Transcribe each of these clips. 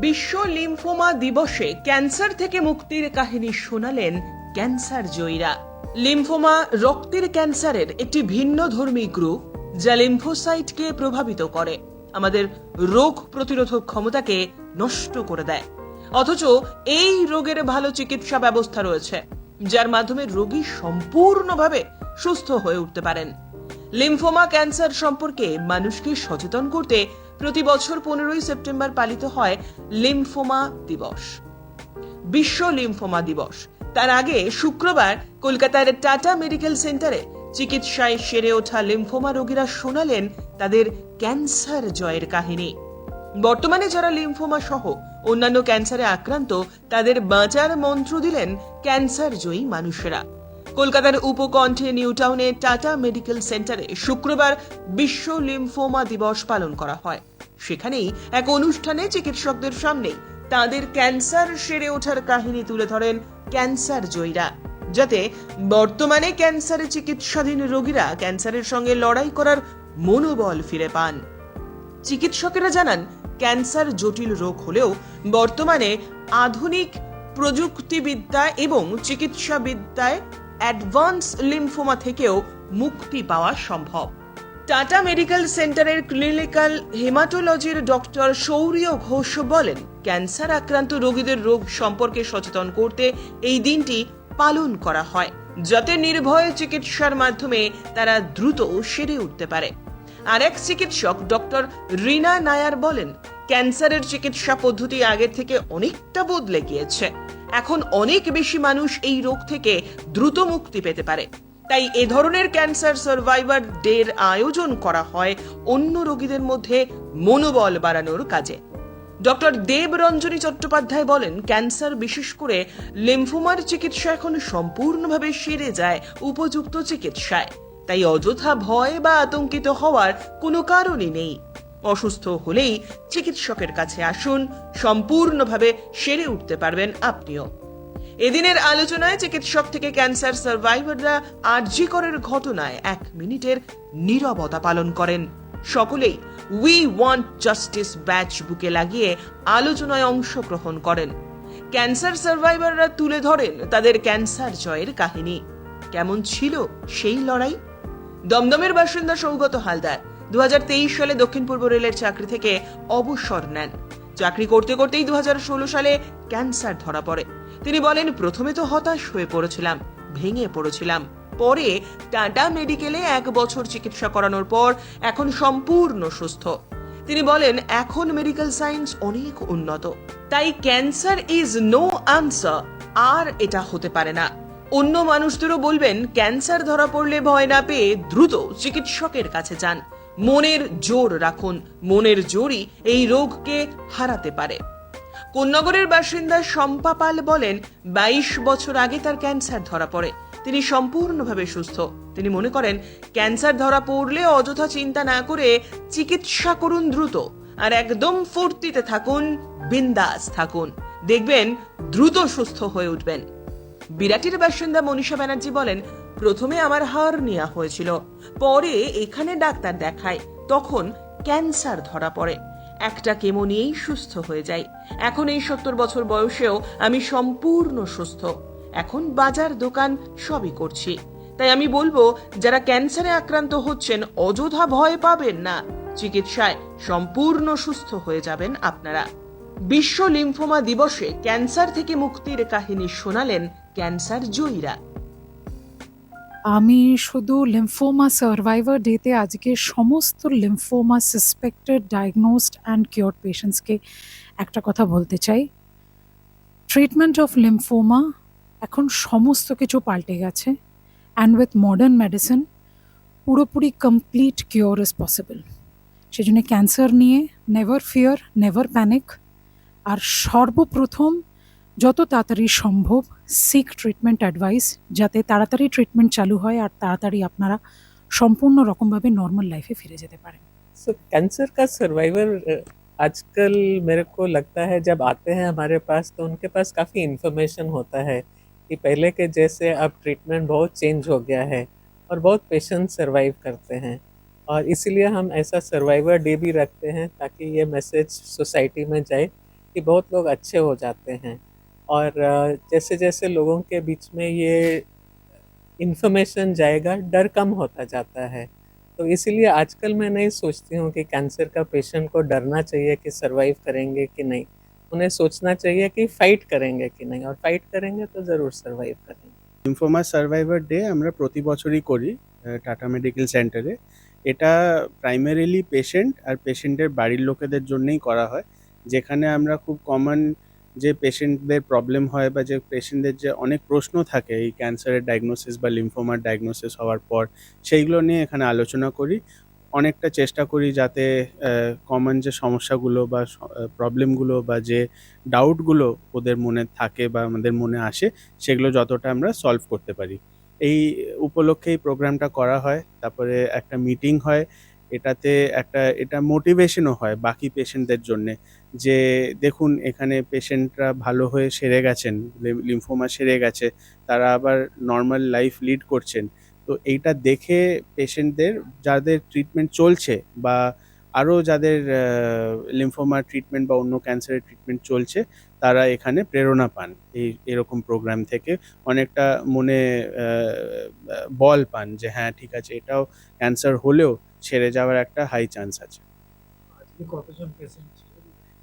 বিশ্ব লিম্ফোমা দিবসে ক্যান্সার থেকে মুক্তির কাহিনী শোনালেন ক্যান্সার জয়ীরা। লিম্ফোমা রক্তের ক্যান্সারের একটি ভিন্ন ধর্মী গ্রুপ যা লিম্ফোসাইটকে প্রভাবিত করে। আমাদের রোগ প্রতিরোধক ক্ষমতাকে নষ্ট করে দেয়। অথচ এই রোগের ভালো চিকিৎসা ব্যবস্থা রয়েছে, যার মাধ্যমে রোগী সম্পূর্ণভাবে সুস্থ হয়ে উঠতে পারেন। লিম্ফোমা ক্যান্সার সম্পর্কে মানুষকে সচেতন করতে প্রতি বছর পনেরোই সেপ্টেম্বর পালিত হয় লিম্ফোমা দিবস। বিশ্ব লিম্ফোমা দিবস। তার আগে শুক্রবার কলকাতার টাটা মেডিকেল সেন্টারে চিকিৎসায় সেরে ওঠা লিম্ফোমা রোগীরা শোনালেন তাদের ক্যান্সার জয়ের কাহিনী। বর্তমানে যারা লিম্ফোমা সহ অন্যান্য ক্যান্সারে আক্রান্ত, তাদের বাঁচার মন্ত্র দিলেন ক্যান্সার জয়ী মানুষেরা। কলকাতার উপকণ্ঠে নিউ টাউনে টাটা মেডিকেল সেন্টারে শুক্রবার বিশ্ব লিম্ফোমা দিবস পালন করা হয়। সেখানেই এক অনুষ্ঠানে চিকিৎসকদের সামনে তাদের ক্যান্সার সেরে ওঠার কাহিনী তুলে ধরেন ক্যান্সার জয়ীরা। যাতে বর্তমানে ক্যান্সারে চিকিৎসাধীন রোগীরা ক্যান্সারের সঙ্গে লড়াই করার মনোবল ফিরে পান। চিকিৎসকেরা জানান, ক্যান্সার জটিল রোগ হলেও বর্তমানে আধুনিক প্রযুক্তিবিদ্যা এবং চিকিৎসাবিদ্যায় অ্যাডভান্স লিম্ফোমা থেকেও মুক্তি পাওয়া সম্ভব। টাটা মেডিকেল সেন্টারের ক্লিনিক্যাল হেমাটোলজির ডক্টর সৌর্য ঘোষ বলেন, ক্যান্সার আক্রান্ত রোগীদের রোগ সম্পর্কে সচেতন করতে এই দিনটি পালন করা হয়, যাতে নির্ভয় চিকিৎসার মাধ্যমে তারা দ্রুত সেরে উঠতে পারে। আর এক চিকিৎসক ডক্টর রিনা নায়ার বলেন, ক্যান্সারের চিকিৎসা পদ্ধতি আগের থেকে অনেকটা বদলে গিয়েছে। এখন অনেক বেশি মানুষ এই রোগ থেকে দ্রুত মুক্তি পেতে পারে। তাই এ ধরনের ক্যান্সার সার্ভাইভার ডের আয়োজন করা হয় অন্য রোগীদের মধ্যে মনোবল বাড়ানোর কাজে। ডক্টর দেব রঞ্জনী চট্টোপাধ্যায় বলেন, ক্যান্সার বিশেষ করে লিম্ফোমার চিকিৎসা এখন সম্পূর্ণভাবে সেরে যায় উপযুক্ত চিকিৎসায়। তাই অযথা ভয় বা আতঙ্কিত হওয়ার কোনো কারণই নেই। অসুস্থ হলেই চিকিৎসকের কাছে আসুন, সম্পূর্ণভাবে সেরে উঠতে পারবেন আপনিও। এদিনের আলোচনায় চিকিৎসক থেকে ক্যান্সার সার্ভাইভাররা আরজি করের ঘটনায় এক মিনিটের নীরবতা পালন করেন। সকলেই উই ওয়ান্ট জাস্টিস ব্যাচ বুকে লাগিয়ে আলোচনায় অংশগ্রহণ করেন। ক্যান্সার সার্ভাইভাররা তুলে ধরেন তাদের ক্যান্সার জয়ের কাহিনী। কেমন ছিল সেই লড়াই? দমদমের বাসিন্দা সৌগত হালদার। দু হাজার তেইশ সালে দক্ষিণ পূর্ব রেলের চাকরি থেকে অবসর নেন। চাকরি করতে করতেই দু হাজার ষোলো সালে ক্যান্সার ধরা পড়ে। তিনি বলেন, প্রথমে তো হতাশ হয়ে পড়েছিলাম, ভেঙে পড়েছিলাম। পরে টাটা মেডিকেলে এক বছর চিকিৎসা করানোর পর এখন সম্পূর্ণ সুস্থ। তিনি বলেন, এখন মেডিকেল সায়েন্স অনেক উন্নত। তাই ক্যান্সার ইজ নো আনসার, আর এটা হতে পারে না। অন্য মানুষদেরও বলবেন, ক্যান্সার ধরা পড়লে ভয় না পেয়ে দ্রুত চিকিৎসকের কাছে যান। মনের জোর রাখুন। মনের জোরই এই রোগকে হারাতে পারে। কোন্নগরের বাসিন্দা শম্পা পাল বলেন, বাইশ বছর আগে তার ক্যান্সার ধরা পড়ে। তিনি সম্পূর্ণভাবে সুস্থ। তিনি মনে করেন, ক্যান্সার ধরা পড়লে অযথা চিন্তা না করে চিকিৎসা করুন দ্রুত আর একদম ফুর্তিতে থাকুন, বিন্দাস থাকুন। দেখবেন, দ্রুত সুস্থ হয়ে উঠবেন। বিরাটির বাসিন্দা মনীষা ব্যানার্জি বলেন প্রথমে আমার হার নেওয়া হয়েছিল। পরে এখানে ডাক্তার দেখায়, তখন ক্যান্সার ধরা পড়ে। একটা কেমো নিয়েই সুস্থ হয়ে যাই। এখন এই সত্তর বছর বয়সেও আমি সম্পূর্ণ সুস্থ। এখন বাজার দোকান সবই করছি। তাই আমি বলব, যারা ক্যান্সারে আক্রান্ত হচ্ছেন, অযথা ভয় পাবেন না। চিকিৎসায় সম্পূর্ণ সুস্থ হয়ে যাবেন আপনারা। বিশ্ব লিম্ফোমা দিবসে ক্যান্সার থেকে মুক্তির কাহিনী শোনালেন ক্যান্সার জয়ীরা। আমি শুধু লিম্ফোমা সার্ভাইভার ডেতে আজকে সমস্ত lymphoma suspected diagnosed and cure পেশেন্টসকে একটা কথা বলতে চাই। ট্রিটমেন্ট অফ লিম্ফোমা এখন সমস্ত কিছু পাল্টে গেছে অ্যান্ড উইথ মডার্ন মেডিসিন পুরোপুরি কমপ্লিট কিওর ইজ পসিবল সেই জন্য ক্যান্সার নিয়ে নেভার ফিয়ার নেভার প্যানিক আর সর্বপ্রথম যত তাড়াতাড়ি সম্ভব সিক ট্রিটমেন্ট অ্যাডভাইস যাতে তাড়াতাড়ি ট্রিটমেন্ট চালু হয় আর তাড়াতাড়ি আপনারা সম্পূর্ণ রকমভাবে নর্মাল লাইফে ফিরে যেতে পারেন सो कैंसर का सर्वाइवर आजकल मेरे को लगता है जब आते हैं हमारे पास तो उनके पास काफ़ी इन्फॉर्मेशन होता है कि पहले के जैसे अब ट्रीटमेंट बहुत चेंज हो गया है और बहुत पेशेंट सर्वाइव करते हैं और इसीलिए हम ऐसा सर्वाइवर डे भी रखते हैं ताकि ये मैसेज सोसाइटी में जाए कि बहुत लोग अच्छे हो जाते हैं और अ, जैसे जैसे लोगों के बीच में ये इन्फॉर्मेशन जाएगा डर कम होता जाता है तो इसीलिए आजकल मैं नहीं सोचती हूँ कि कैंसर का पेशेंट को डरना चाहिए कि सरवाइव करेंगे कि नहीं उन्हें सोचना चाहिए कि फाइट करेंगे कि नहीं और फाइट करेंगे तो ज़रूर सरवाइव करेंगे লিম্ফোমা সার্ভাইভার ডে আমরা প্রতি বছরই করি টাটা মেডিকেল সেন্টারে এটা প্রাইমারিলি পেশেন্ট আর পেশেন্টের বাড়ির লোকেদের জন্যই করা হয় যেখানে আমরা খুব কমন যে পেশেন্টদের প্রবলেম হয় বা যে পেশেন্টদের যে অনেক প্রশ্ন থাকে, এই ক্যান্সারের ডায়াগনোসিস বা লিম্ফোমার ডায়াগনোসিস হওয়ার পর, সেইগুলো নিয়ে এখানে আলোচনা করি। অনেকটা চেষ্টা করি যাতে কমন যে সমস্যাগুলো বা প্রবলেমগুলো বা যে ডাউটগুলো ওদের মনে থাকে বা আমাদের মনে আসে, সেগুলো যতটা আমরা সলভ করতে পারি। এই উপলক্ষে এই প্রোগ্রামটা করা হয়, তারপরে একটা মিটিং হয় এটাতে একটা, এটা মোটিভেশনও হয় বাকি পেশেন্টদের জন্যে যে দেখুন এখানে পেশেন্টরা ভালো হয়ে সেরে গেছেন লিম্ফোমা সেরে গেছে, তারা আবার নর্মাল লাইফ লিড করছেন। তো এইটা দেখে পেশেন্টদের যাদের ট্রিটমেন্ট চলছে বা আরও যাদের লিম্ফোমার ট্রিটমেন্ট বা অন্য ক্যান্সারের ট্রিটমেন্ট চলছে তারা এখানে প্রেরণা পান এই এরকম প্রোগ্রাম থেকে। অনেকটা মনে বল পান যে হ্যাঁ ঠিক আছে এটাও ক্যান্সার হলেও ছেড়ে যাওয়ার একটা হাই চান্স আছে।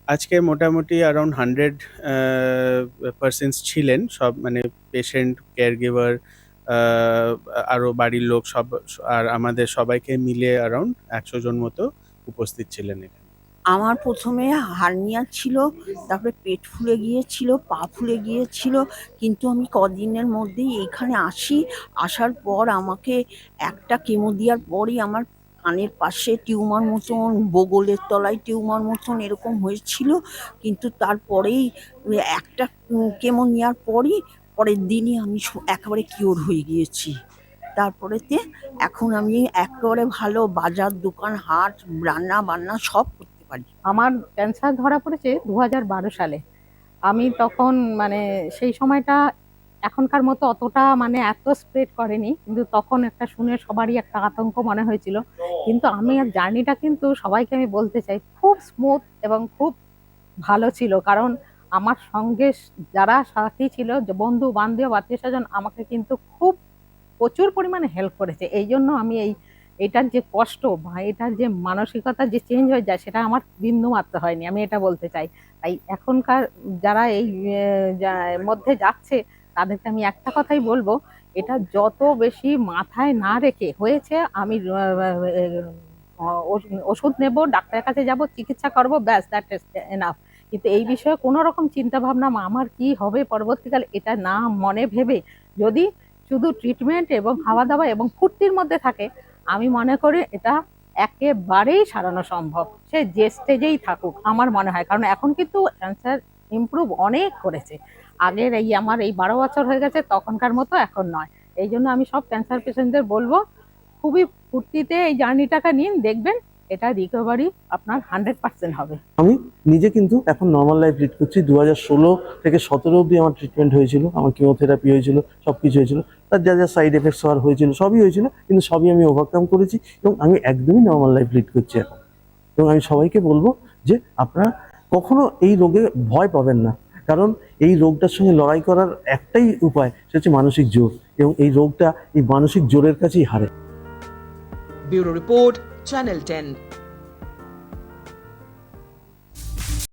আজকে মোটামুটি অ্যারাউন্ড হান্ড্রেড পার্সেন্টস ছিলেন। সব মানে পেশেন্ট কেয়ার গিভার আরও বাড়ির লোক সব আর আমাদের সবাইকে মিলে অ্যারাউন্ড একশো জন মতো উপস্থিত ছিলেন এখানে? আমার প্রথমে হার্নিয়া ছিল, তারপরে পেট ফুলে গিয়েছিল, পা ফুলে গিয়েছিল, কিন্তু আমি কদিনের মধ্যেই এখানে আসি। আসার পর আমাকে একটা কেমো দেওয়ার পরই আমার কানের পাশে টিউমার মতন বগলের তলায় টিউমার মতন এরকম হয়েছিল। কিন্তু তারপরেই একটা কেমো নেওয়ার পরই পরের দিনই আমি একেবারে কিওর হয়ে গিয়েছি। তারপরেতে এখন আমি একেবারে ভালো বাজার, দোকান, হাট, রান্না বান্না সব করতে পারি। আমার ক্যান্সার ধরা পড়েছে দু সালে। আমি তখন মানে সেই সময়টা এখনকার মতো অতটা মানে এত স্প্রেড করেনি, কিন্তু তখন একটা শুনে সবারই একটা আতঙ্ক মনে হয়েছিল। কিন্তু আমি আর জার্নিটা কিন্তু সবাইকে আমি বলতে চাই, খুব স্মুথ এবং খুব ভালো ছিল। কারণ আমার সঙ্গে যারা সাথী ছিল বন্ধু, বান্ধব আত্মীয় স্বজন আমাকে কিন্তু খুব প্রচুর পরিমাণে হেল্প করেছে। এই জন্য আমি এই, এটার যে কষ্ট বা এটার যে মানসিকতা যে চেঞ্জ হয়ে যায়, সেটা আমার বিন্দু মাত্র হয়নি, আমি এটা বলতে চাই। তাই এখনকার যারা এই মধ্যে যাচ্ছে, তাদেরকে আমি একটা কথাই বলব, এটা যত বেশি মাথায় না রেখে হয়েছে, আমি ওষুধ নেব, ডাক্তারের কাছে যাব, চিকিৎসা করব, ব্যাস দ্যাট ইজ এনাফ কিন্তু এই বিষয়ে কোনো রকম চিন্তা ভাবনা আমার কি হবে পরবর্তীকালে, এটা না মনে ভেবে যদি শুধু ট্রিটমেন্ট এবং খাওয়া দাওয়া এবং ফুর্তির মধ্যে থাকে, আমি মনে করি এটা একেবারেই সারানো সম্ভব। সে যে স্টেজেই থাকুক, আমার মনে হয়। কারণ এখন কিন্তু ক্যান্সার ইমপ্রুভ অনেক করেছে। আগের এই আমার এই বারো বছর হয়ে গেছে, তখনকার মতো এখন নয়। এই জন্য আমি সব ক্যান্সার পেশেন্টদের বলব, খুবই ফুর্তিতে এই জার্নিটাকে নিন, দেখবেন এটা রিকভারি আপনার হান্ড্রেড পার্সেন্ট হবে। আমি নিজে কিন্তু এখন নর্মাল লাইফ লিড করছি। দু হাজার ষোলো থেকে সতেরো অবধি আমার ট্রিটমেন্ট হয়েছিল আমার কিমোথেরাপি হয়েছিল সব কিছু হয়েছিল। তার যা যা সাইড এফেক্টস হওয়ার হয়েছিল সবই হয়েছিল কিন্তু সবই আমি ওভারকাম করেছি এবং আমি একদমই নর্মাল লাইফ লিড করছি এখন। এবং আমি সবাইকে বলব যে আপনারা কখনো এই রোগে ভয় পাবেন না। কারণ এই রোগটার সঙ্গে লড়াই করার একটাই উপায় সেটা হচ্ছে মানসিক জোর। এবং এই রোগটা এই মানসিক জোরের কাছেই হারে। Bureau report Channel 10